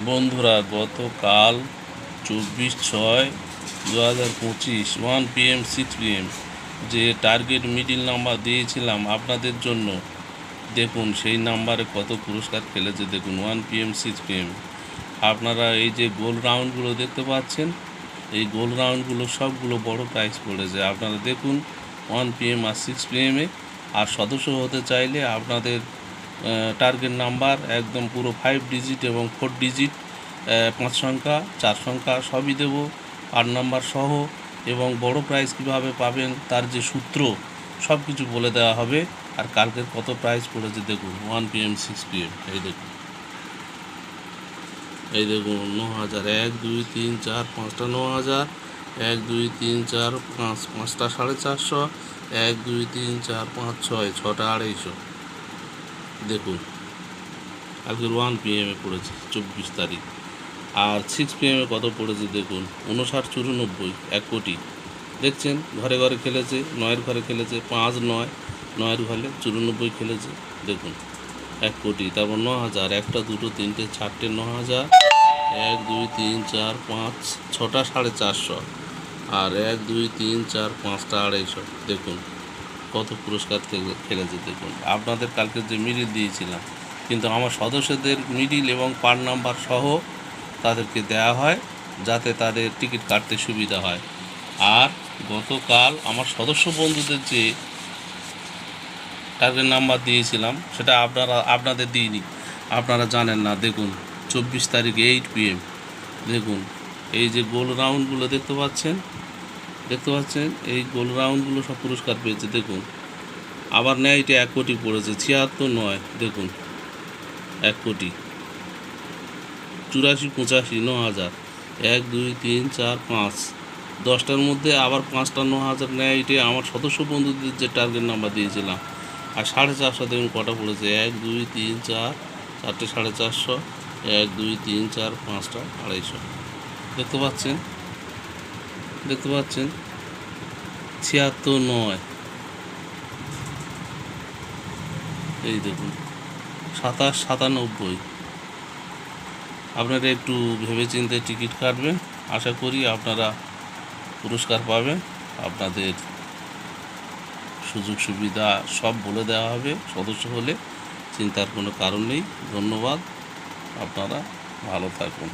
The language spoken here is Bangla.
বন্ধুরা, গতকাল চব্বিশ ছয় দু হাজার পঁচিশ, ওয়ান পিএম সিক্স পিএম যে টার্গেট মিডিল নাম্বার দিয়েছিলাম আপনাদের জন্য, দেখুন সেই নাম্বারে কত পুরস্কার খেলেছে। দেখুন, ওয়ান পিএম সিক্স পিএম আপনারা এই যে গোল রাউন্ডগুলো দেখতে পাচ্ছেন, এই গোল রাউন্ডগুলো সবগুলো বড় প্রাইজ পড়েছে। আপনারা দেখুন, ওয়ান পিএম আর সিক্স পিএমে আর সদস্য হতে চাইলে আপনাদের টার্গেট নাম্বার একদম পুরো ফাইভ ডিজিট এবং ফোর ডিজিট পাঁচ সংখ্যা, চার সংখ্যা সবই দেবো। আট নাম্বার সহ এবং বড় প্রাইজ কীভাবে পাবেন তার যে সূত্র সব কিছু বলে দেওয়া হবে। আর কালকের কত প্রাইজ পড়েছে দেখুন ওয়ান পিএম সিক্স পিএম এই দেখুন। এই দেখুন ন হাজার এক, দুই, তিন, চার, পাঁচটা ন হাজার এক, দুই, তিন, চার, পাঁচ, পাঁচটা সাড়ে চারশো। এক, দুই, তিন, চার, পাঁচ, ছয়, ছটা আড়াইশো। দেখুন কালকের ওয়ান পিএমে পড়েছে, চব্বিশ তারিখ। আর সিক্স পিএমে কত পড়েছে দেখুন উনষাট চুরানব্বই, এক কোটি। দেখছেন, ঘরে ঘরে খেলেছে, নয়ের ঘরে খেলেছে, পাঁচ নয়, নয়ের ঘরে চুরানব্বই খেলেছে, দেখুন, এক কোটি। তারপর ন হাজার একটা, দুটো, তিনটে, চারটে ন হাজার এক, দুই, তিন, চার, পাঁচ, ছটা, সাড়ে চারশো, আর এক, দুই, তিন, চার, পাঁচটা, আড়াইশো, দেখুন। কত পুরস্কার খেলেছে দেখুন। আপনাদের কালকে যে মিডিল দিয়েছিলাম, কিন্তু আমার সদস্যদের মিডিল এবং পার নাম্বার সহ তাদেরকে দেওয়া হয় যাতে তাদের টিকিট কাটতে সুবিধা হয়। আর গতকাল আমার সদস্য বন্ধুদের যে টার্গেট নাম্বার দিয়েছিলাম, সেটা আপনারা, আপনাদের দিইনি। আপনারা জানেন না, দেখুন, চব্বিশ তারিখ এইট পিএম দেখুন, এই যে গোল রাউন্ডগুলো দেখতে পাচ্ছেন দেখতে পাচ্ছেন, এই গোল রাউন্ডগুলো সব পুরস্কার পেয়েছে, দেখুন। আবার ন্যায়টা এক কোটি পড়েছে, ছিয়াত্তর নয়, দেখুন। এক কোটি। চুরাশি, পঁচাশি, ন হাজার। এক, দুই, তিন, চার, পাঁচ। দশটার মধ্যে আবার পাঁচটা, ন হাজার ন্যায়টে আমার সদস্য বন্ধুদের যে টার্গেট নাম্বার দিয়েছিলাম। আর সাড়ে চারশো দেখুন কটা পড়েছে, এক, দুই, তিন, চার, চারটে সাড়ে চারশো, এক, দুই, তিন, চার, পাঁচটা, আড়াইশো। দেখতে পাচ্ছেন দেখতে পাচ্ছেন? ছিয়াত্তর নয়। এই দেখুন, সাতাশ সাতানব্বই। আপনারা একটু ভেবেচিন্তে টিকিট কাটবেন। আশা করি আপনারা পুরস্কার পাবেন। আপনাদের সুযোগ সুবিধা সব বলে দেওয়া হবে। সদস্য হলে চিন্তার কোনো কারণ নেই। ধন্যবাদ। আপনারা ভালো থাকুন।